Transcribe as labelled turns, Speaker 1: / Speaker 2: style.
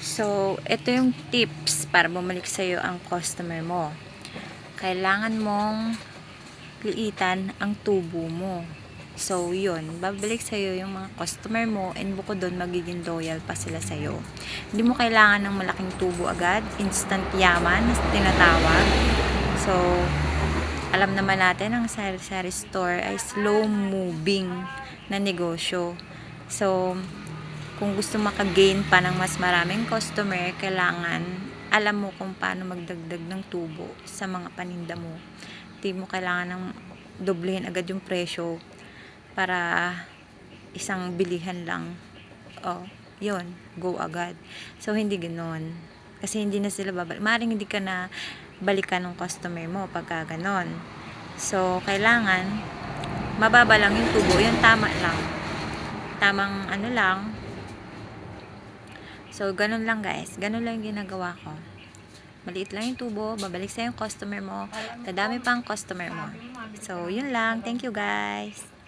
Speaker 1: So, ito yung tips para bumalik sa'yo ang customer mo. Kailangan mong liitan ang tubo mo. So, yun. Babalik sa'yo yung mga customer mo and bukod doon, magiging loyal pa sila sa'yo. Hindi mo kailangan ng malaking tubo agad. Instant yaman, na tinatawag. So, alam naman natin ang sari-sari store ay slow moving na negosyo. So, kung gusto makagain pa ng mas maraming customer, kailangan alam mo kung paano magdagdag ng tubo sa mga paninda mo. Hindi mo kailangan ng doblehin agad yung presyo para isang bilihan lang. Oh, yun, go agad. So, hindi ganoon. Kasi hindi na sila babalik. Maring hindi ka na balikan ng customer mo pagka ganon. So, kailangan mababa lang yung tubo. Yung tama lang. Tamang ano lang, So, ganun lang guys. Ganun lang yung ginagawa ko. Maliit lang yung tubo, babalik sa yung customer mo. Dadami pa ang customer mo. So, yun lang. Thank you guys.